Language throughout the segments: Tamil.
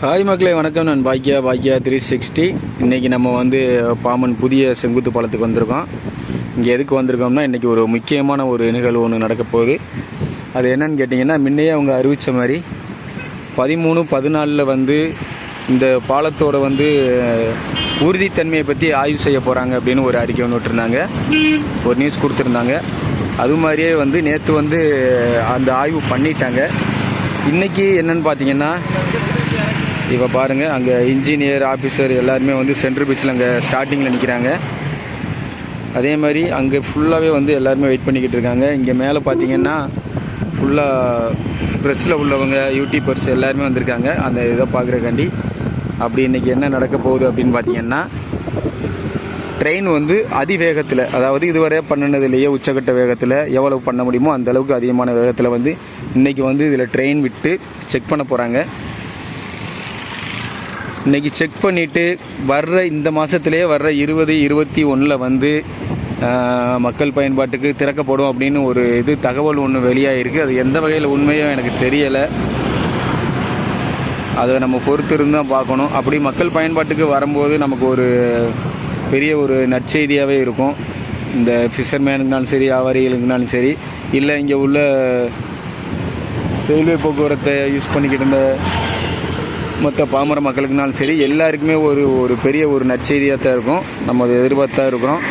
ஹாய் மக்களே வணக்கம் நான் பாக்கியா பாக்கியா த்ரீ சிக்ஸ்டி இன்றைக்கி நம்ம வந்து பாமன் புதிய செங்குத்து பாலத்துக்கு வந்திருக்கோம். இங்கே எதுக்கு வந்திருக்கோம்னா இன்றைக்கி ஒரு முக்கியமான ஒரு நிகழ்வு ஒன்று நடக்க போகுது. அது என்னன்னு கேட்டிங்கன்னா முன்னையே அவங்க அறிவித்த மாதிரி பதிமூணு பதினாலில் வந்து இந்த பாலத்தோட வந்து உறுதித்தன்மையை பற்றி ஆய்வு செய்ய போகிறாங்க அப்படின்னு ஒரு அறிக்கை ஒன்று விட்டுருந்தாங்க. ஒரு நியூஸ் கொடுத்துருந்தாங்க. அது மாதிரியே வந்து நேற்று வந்து அந்த ஆய்வு பண்ணிட்டாங்க. இன்றைக்கி என்னன்னு பார்த்தீங்கன்னா இப்போ பாருங்கள் அங்கே இன்ஜினியர் ஆஃபீஸர் எல்லாருமே வந்து சென்ட்ரல் பீச்சில் அங்கே ஸ்டார்டிங்கில் நிற்கிறாங்க அதே மாதிரி அங்கே ஃபுல்லாகவே வந்து எல்லாருமே வெயிட் பண்ணிக்கிட்டு இருக்காங்க. இங்கே மேலே பார்த்தீங்கன்னா ஃபுல்லாக ப்ரெஸ்ஸில் உள்ளவங்க யூடியூபர்ஸ் எல்லாருமே வந்திருக்காங்க. அந்த இதை பார்க்குறக்காண்டி அப்படி இன்றைக்கி என்ன நடக்க போகுது அப்படின்னு பார்த்தீங்கன்னா ட்ரெயின் வந்து அதிவேகத்தில் அதாவது இதுவரை பண்ணினதுலேயே உச்சக்கட்ட வேகத்தில் எவ்வளவு பண்ண முடியுமோ அந்த அளவுக்கு அதிகமான வேகத்தில் வந்து இன்றைக்கி வந்து இதில் ட்ரெயின் விட்டு செக் பண்ண போகிறாங்க இன்றைக்கி செக் பண்ணிவிட்டு வர்ற இந்த மாதத்துலேயே வர்ற இருபது இருபத்தி ஒன்றில் வந்து மக்கள் பயன்பாட்டுக்கு திறக்கப்படும் அப்படின்னு ஒரு இது தகவல் ஒன்று வெளியாகிருக்கு அது எந்த வகையில் உண்மையோ எனக்கு தெரியலை. அதை நம்ம பொறுத்து தான் பார்க்கணும். அப்படி மக்கள் பயன்பாட்டுக்கு வரும்போது நமக்கு ஒரு பெரிய ஒரு நற்செய்தியாகவே இருக்கும். இந்த ஃபிஷர்மேனுக்குனாலும் சரி வியாபாரிகளுக்குனாலும் சரி இல்லை இங்கே உள்ள ரயில்வே போக்குவரத்தை யூஸ் பண்ணிக்கிட்டு இருந்த மொத்த பாமர மக்களுக்குனாலும் சரி எல்லாருக்குமே ஒரு ஒரு பெரிய ஒரு நற்செய்தியாக தான் இருக்கும். நம்ம அதை எதிர்பார்த்தா இருக்கிறோம்.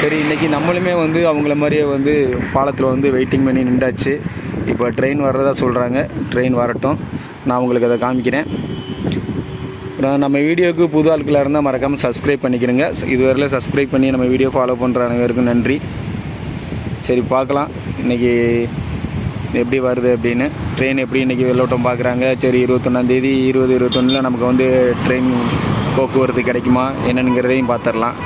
சரி இன்றைக்கி நம்மளுமே வந்து அவங்கள மாதிரியே வந்து பாலத்தில் வந்து வெயிட்டிங் பண்ணி நின்றாச்சு. இப்போ ட்ரெயின் வர்றதா சொல்கிறாங்க ட்ரெயின் வரட்டும். நான் உங்களுக்கு அதை காமிக்கிறேன். நம்ம வீடியோவுக்கு புது ஆட்களாக இருந்தால் மறக்காமல் சப்ஸ்கிரைப் பண்ணிக்கிறேங்க. இதுவரையில் சப்ஸ்கிரைப் பண்ணி நம்ம வீடியோ ஃபாலோ பண்ணுற அனைவருக்கும் நன்றி. சரி பார்க்கலாம். இன்றைக்கி எப்படி வருது அப்படின்னு ட்ரெயின் எப்படி இன்றைக்கி வெள்ளோட்டம் பார்க்குறாங்க? சரி இருபத்தொன்னாந்தேதி இருபது இருபத்தொன்னில் நமக்கு வந்து ட்ரெயின் போக்குவரத்து கிடைக்குமா? என்னங்கிறதையும் பார்த்துடலாம்.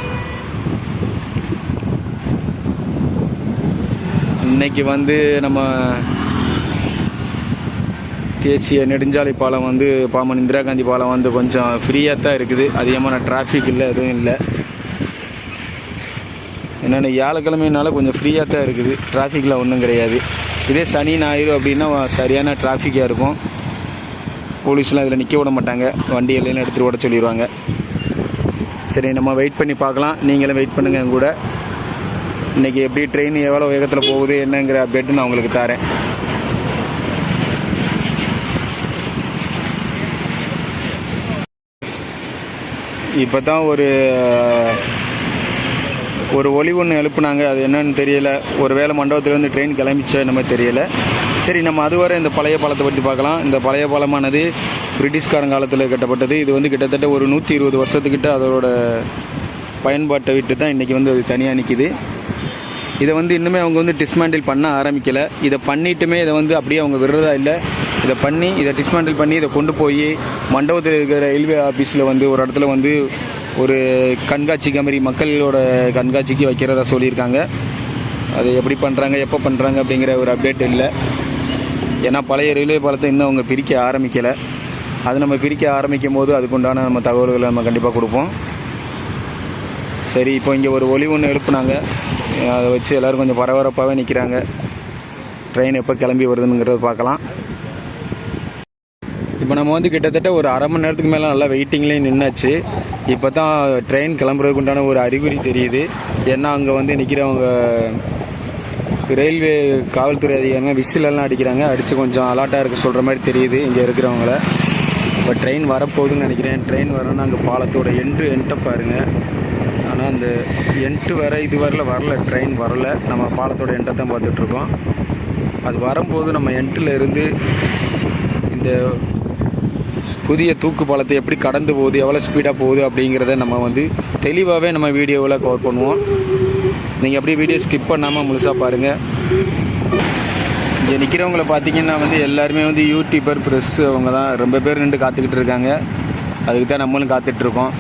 இன்னைக்கு வந்து நம்ம தேசிய நெடுஞ்சாலை பாலம் வந்து பாமன் இந்திரா காந்தி பாலம் வந்து கொஞ்சம் ஃப்ரீயாக தான் இருக்குது. அதிகமான டிராஃபிக் இல்லை எதுவும் இல்லை. என்னென்ன வியாழக்கிழமைனால கொஞ்சம் ஃப்ரீயாக தான் இருக்குது. டிராஃபிக்கில் ஒன்றும் கிடையாது. இதே சனி ஞாயிறு அப்படின்னா சரியான டிராஃபிக்காக இருக்கும். போலீஸ்லாம் இதில் நிற்க விட மாட்டாங்க. வண்டி எல்லாம் எடுத்துகிட்டு ஓட சொல்லிடுவாங்க சரி நம்ம வெயிட் பண்ணி பார்க்கலாம். நீங்களும் வெயிட் பண்ணுங்க என் கூட. இன்றைக்கி எப்படி ட்ரெயின் எவ்வளோ வேகத்தில் போகுது என்னங்கிற அப்டேட்டு நான் உங்களுக்கு தரேன். இப்போ தான் ஒரு ஒரு ஒளி ஒன்று எழுப்புனாங்க அது என்னன்னு தெரியல. ஒரு வேளை மண்டபத்துலேருந்து ட்ரெயின் கிளம்பிச்சோ என்னமோ தெரியல. சரி நம்ம அதுவரை இந்த பழைய பாலத்தை பற்றி பார்க்கலாம். இந்த பழைய பாலமானது பிரிட்டிஷ்காரன் காலத்தில் கட்டப்பட்டது. இது வந்து கிட்டத்தட்ட ஒரு நூற்றி இருபது வருஷத்துக்கிட்ட அதோட பயன்பாட்டை விட்டு தான் இன்றைக்கி வந்து அது தனியாக நிற்கிது இதை வந்து இன்னுமே அவங்க வந்து டிஸ்மேண்டில் பண்ண ஆரம்பிக்கலை. இதை பண்ணிட்டுமே இதை வந்து அப்படியே அவங்க விடுறதா இல்லை. இதை பண்ணி இதை டிஸ்மேண்டில் பண்ணி இதை கொண்டு போய் மண்டபத்தில் இருக்கிற ரயில்வே ஆஃபீஸில் வந்து ஒரு இடத்துல வந்து ஒரு கண்காட்சி மாதிரி மக்களோட கண்காட்சிக்கு வைக்கிறதா சொல்லியிருக்காங்க. அது எப்படி பண்ணுறாங்க எப்போ பண்ணுறாங்க அப்படிங்கிற ஒரு அப்டேட் இல்லை. ஏன்னா பழைய ரயில்வே பாலத்தை இன்னும் அவங்க பிரிக்க ஆரம்பிக்கலை. அது நம்ம பிரிக்க ஆரம்பிக்கும் போது அதுக்குண்டான நம்ம தகவல்களை நம்ம கண்டிப்பாக கொடுப்போம். சரி இப்போ இங்கே ஒரு ஒளி ஒன்று எழுப்புனாங்க. அதை வச்சு எல்லோரும் கொஞ்சம் பரபரப்பாகவே நிற்கிறாங்க ட்ரெயின் எப்போ கிளம்பி வருதுங்கிறத பார்க்கலாம். இப்போ நம்ம வந்து கிட்டத்தட்ட ஒரு அரை மணி நேரத்துக்கு மேலே நல்லா வெயிட்டிங்லேயே நின்னாச்சு. இப்போ தான் ட்ரெயின் கிளம்புறதுக்கு உண்டான ஒரு அறிகுறி தெரியுது. ஏன்னா அங்கே வந்து நிற்கிறவங்க ரயில்வே காவல்துறை அதிகாரிங்க விசிலெல்லாம் அடிக்கிறாங்க. அடித்து கொஞ்சம் அலாட்டாக இருக்க சொல்கிற மாதிரி தெரியுது இங்கே இருக்கிறவங்கள. இப்போ ட்ரெயின் வரப்போகுதுன்னு நினைக்கிறேன். ட்ரெயின் வரணும்னா அங்கே பாலத்தோட எண்டு எண்ட்டை பாருங்கள் ஆனால் அந்த எண்ட்டு வர இது வரல. வரல ட்ரெயின் வரல. நம்ம பாலத்தோட எண்டை தான் பார்த்துட்ருக்கோம் அது வரும்போது நம்ம எண்டில் இருந்து இந்த புதிய தூக்கு பாலத்தை எப்படி கடந்து போகுது எவ்வளோ ஸ்பீடாக போகுது அப்படிங்கிறத நம்ம வந்து தெளிவாகவே நம்ம வீடியோவில் கவர் பண்ணுவோம். நீங்கள் அப்படியே வீடியோ ஸ்கிப் பண்ணாமல் முழுசாக பாருங்கள் இங்கே நிற்கிறவங்கள பார்த்தீங்கன்னா வந்து எல்லாருமே வந்து யூடியூபர் ப்ரெஸ் அவங்க தான். ரொம்ப பேர் நின்று காத்துக்கிட்டு இருக்காங்க. அதுக்கு தான் நம்மளும் காத்துட்ருக்கோம்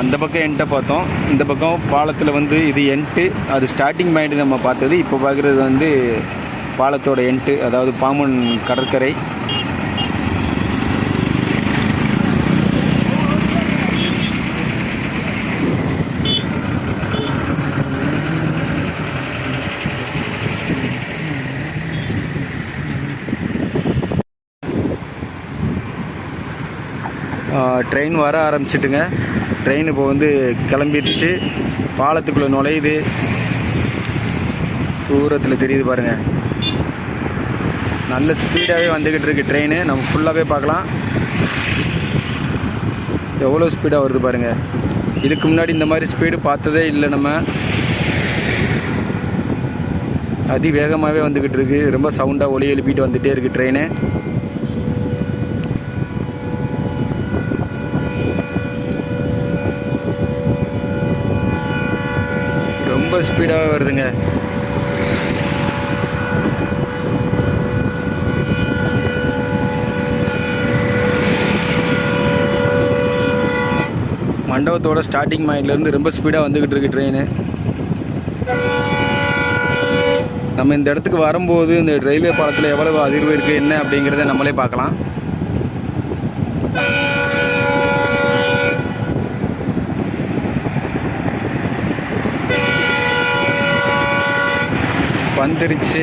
அந்த பக்கம் என்ட்டை பார்த்தோம். இந்த பக்கம் பாலத்தில் வந்து இது என்ட்டு அது ஸ்டார்டிங் பாயிண்ட் நம்ம பார்த்தது. இப்போ பார்க்குறது வந்து பாலத்தோட என்ட்டு அதாவது பாம்பன் கடற்கரை. ட்ரெயின் வர ஆரம்பிச்சிட்டுங்க. ட்ரெயின் இப்போ வந்து கிளம்பிடுச்சு. பாலத்துக்குள்ளே நுழையுது. தூரத்தில் தெரியுது பாருங்கள் நல்ல ஸ்பீடாகவே வந்துக்கிட்டு இருக்கு ட்ரெயின். நம்ம ஃபுல்லாகவே பார்க்கலாம். எவ்வளோ ஸ்பீடாக வருது பாருங்கள் இதுக்கு முன்னாடி இந்த மாதிரி ஸ்பீடு பார்த்ததே இல்லை நம்ம. அதி வேகமாகவே வந்துக்கிட்டு இருக்கு. ரொம்ப சவுண்டாக ஒலி எழுப்பிட்டு வந்துகிட்டே இருக்குது ட்ரெயினு ரொம்ப ஸ்பீடாக வருதுங்க. மண்டபத்தோட ஸ்டார்டிங் மைண்ட்லேருந்து ரொம்ப ஸ்பீடாக வந்துக்கிட்டு இருக்கு ட்ரெயின் நம்ம இந்த இடத்துக்கு வரும்போது இந்த ரயில்வே பாலத்தில் எவ்வளவு அதிர்வு இருக்குது என்ன அப்படிங்கிறத நம்மளே பார்க்கலாம். வந்துருச்சு.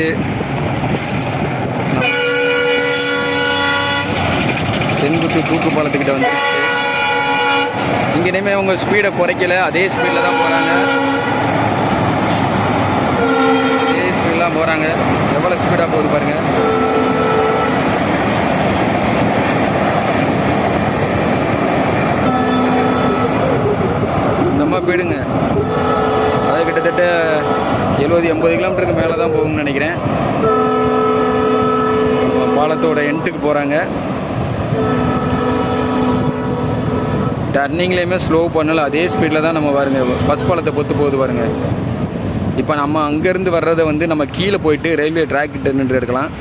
செங்குத்து தூக்கு பாலத்துக்கிட்ட வந்துருச்சு. இங்க இனிமே அவங்க ஸ்பீடை குறைக்கல. அதே ஸ்பீடில் தான் போறாங்க. அதே ஸ்பீடெலாம் போறாங்க. எவ்வளோ ஸ்பீடாக போகுது பாருங்க. செம்ம போயிடுங்க எழுபது எண்பது கிலோமீட்டருக்கு மேலே தான் போகும்னு நினைக்கிறேன். பாலத்தோட எண்ட்டுக்கு போகிறாங்க டர்னிங்லேயுமே ஸ்லோ பண்ணல. அதே ஸ்பீடில் தான் நம்ம பாருங்கள் பஸ் பாலத்தை பொத்து போகுது பாருங்கள் இப்போ நம்ம அங்கேருந்து வர்றதை வந்து நம்ம கீழே போயிட்டு ரயில்வே ட்ராக் கிட்ட நின்று எடுக்கலாம்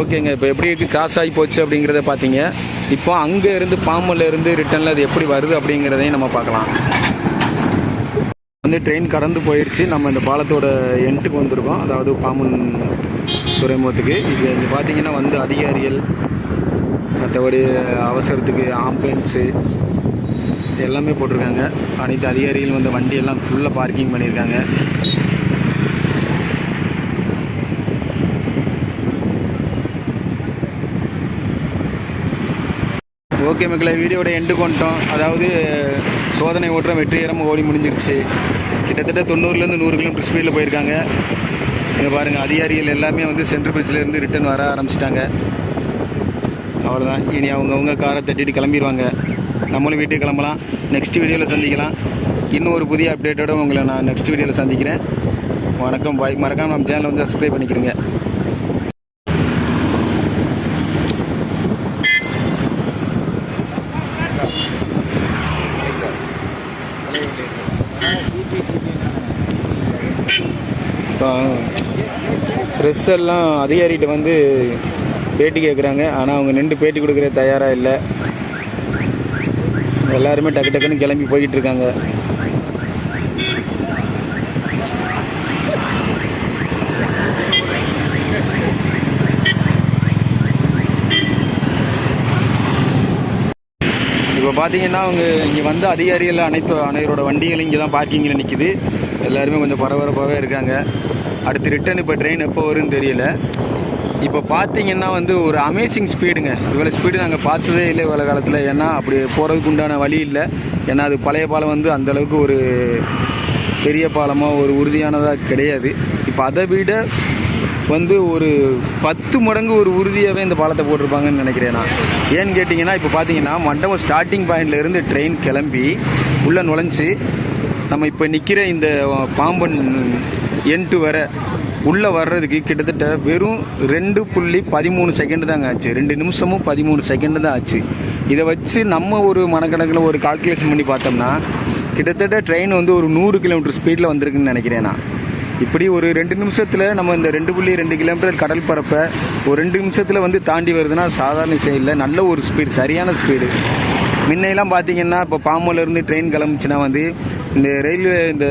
ஓகேங்க. இப்போ எப்படி இருக்கு கிராஸ் ஆகி போச்சு அப்படிங்கிறத பார்த்தீங்க இப்போ அங்கே இருந்து பாம்பன்ல இருந்து ரிட்டனில் அது எப்படி வருது அப்படிங்கிறதையும் நம்ம பார்க்கலாம். வந்து ட்ரெயின் கடந்து போயிடுச்சு நம்ம இந்த பாலத்தோட எண்டுக்கு வந்திருக்கோம். அதாவது பாம்பன் துறைமுகத்துக்கு. இப்போ இங்கே பார்த்தீங்கன்னா வந்து அதிகாரிகள் மற்றபடி அவசரத்துக்கு ஆம்புலன்ஸு எல்லாமே போட்டிருக்காங்க. அனைத்து அதிகாரிகள் வந்து வண்டியெல்லாம் ஃபுல்லாக பார்க்கிங் பண்ணியிருக்காங்க. ஓகே மக்களை வீடியோட எண்டு கொண்டோம் அதாவது சோதனை ஓட்டுறம் வெற்றிகரமாக ஓடி முடிஞ்சிருச்சு. கிட்டத்தட்ட தொண்ணூறுலேருந்து நூறு கிலோமீட்டர் ஸ்பீடில் போயிருக்காங்க. இங்கே பாருங்கள் அதிகாரிகள் எல்லாமே வந்து சென்ட்ரல் பிரிட்ஜிலேருந்து ரிட்டர்ன் வர ஆரம்பிச்சிட்டாங்க. அவ்வளோதான் இனி அவங்கவுங்க காரை தட்டிட்டு கிளம்பிடுவாங்க நம்மளும் வீட்டுக்கு கிளம்பலாம். நெக்ஸ்ட் வீடியோவில் சந்திக்கலாம். இன்னும் ஒரு புதிய அப்டேட்டோட உங்களை நான் நெக்ஸ்ட் வீடியோவில் சந்திக்கிறேன். வணக்கம். பாய் மறக்காமல் நம்ம சேனலை வந்து சப்ஸ்கிரைப் பண்ணிக்கிறேங்க. இப்போ ப்ரெஸ் எல்லாம் அதிகாரிகிட்ட வந்து பேட்டி கேட்குறாங்க ஆனால் அவங்க நின்று பேட்டி கொடுக்குற தயாராக இல்லை. எல்லாருமே டக்கு டக்குன்னு கிளம்பி போய்கிட்டு இருக்காங்க. பார்த்தீங்கன்னா அவங்க இங்கே வந்த அதிகாரிகள் அனைத்து அனைவரோட வண்டிகளும் இங்கே தான் பார்க்கிங்கில் நிற்கிது எல்லாருமே கொஞ்சம் பரபரப்பாகவே இருக்காங்க. அடுத்து ரிட்டர்ன் இப்போ ட்ரெயின் எப்போ வரும்னு தெரியல. இப்போ பார்த்தீங்கன்னா வந்து ஒரு அமேசிங் ஸ்பீடுங்க இவ்வளோ ஸ்பீடு நாங்கள் பார்த்ததே இல்லை இவ்வளோ காலத்தில். ஏன்னா அப்படி போகிறதுக்கு உண்டான வழி இல்லை. ஏன்னா அது பழைய பாலம் வந்து அந்தளவுக்கு ஒரு பெரிய பாலமாக ஒரு உறுதியானதாக கிடையாது. இப்போ அதை விட வந்து ஒரு பத்து மடங்கு ஒரு உறுதியாகவே இந்த பாலத்தை போட்டிருப்பாங்கன்னு நினைக்கிறேன் நான். ஏன்னு கேட்டிங்கன்னா இப்போ பார்த்தீங்கன்னா மண்டபம் ஸ்டார்டிங் பாயிண்ட்லேருந்து ட்ரெயின் கிளம்பி உள்ளே நுழைஞ்சு நம்ம இப்போ நிற்கிற இந்த பாம்பன் எண்டு வர உள்ளே வர்றதுக்கு கிட்டத்தட்ட வெறும் ரெண்டு புள்ளி பதிமூணு செகண்டு தாங்க ஆச்சு. ரெண்டு நிமிஷமும் பதிமூணு செகண்டு தான் ஆச்சு. இதை வச்சு நம்ம ஒரு மனக்கணக்கில் ஒரு கால்குலேஷன் பண்ணி பார்த்தோம்னா கிட்டத்தட்ட ட்ரெயின் வந்து ஒரு நூறு கிலோமீட்டர் ஸ்பீடில் வந்திருக்குன்னு நினைக்கிறேன் நான். இப்படி ஒரு ரெண்டு நிமிஷத்தில் நம்ம இந்த ரெண்டு புள்ளி ரெண்டு கிலோமீட்டர் கடல் பரப்பை ஒரு ரெண்டு நிமிஷத்தில் வந்து தாண்டி வருதுன்னா சாதாரண விஷயம் இல்லை. நல்ல ஒரு ஸ்பீடு சரியான ஸ்பீடு முன்னையெல்லாம் பார்த்தீங்கன்னா இப்போ பாம்பூலேருந்து ட்ரெயின் கிளம்புச்சுன்னா வந்து இந்த ரயில்வே இந்த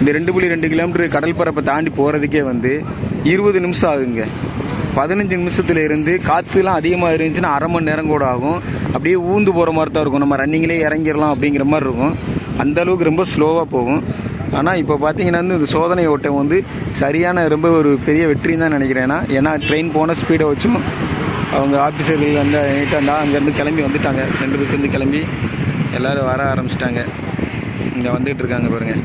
இந்த ரெண்டு புள்ளி ரெண்டு கிலோமீட்டர் கடல் பரப்பை தாண்டி போகிறதுக்கே வந்து இருபது நிமிஷம் ஆகுங்க. பதினஞ்சு நிமிஷத்துல இருந்து காற்றுலாம் அதிகமாக இருந்துச்சுன்னா அரை மணி நேரம் கூட ஆகும். அப்படியே ஊந்து போகிற மாதிரி தான் இருக்கும். நம்ம ரன்னிங்லேயே இறங்கிடலாம் அப்படிங்கிற மாதிரி இருக்கும். அந்தளவுக்கு ரொம்ப ஸ்லோவாக போகும். ஆனால் இப்போ பார்த்தீங்கன்னா வந்து இந்த சோதனை ஓட்டம் வந்து சரியான ரொம்ப ஒரு பெரிய வெற்றின்னு தான் நினைக்கிறேன். ஏன்னா ட்ரெயின் போன ஸ்பீடை வச்சும் அவங்க ஆஃபீஸர்கள் வந்து நீட்டாண்டா அங்கேருந்து கிளம்பி வந்துட்டாங்க. சென்ட்ரல் சேர்ந்து கிளம்பி எல்லோரும் வர ஆரம்பிச்சிட்டாங்க. இங்கே வந்துகிட்டு இருக்காங்க பாருங்கள்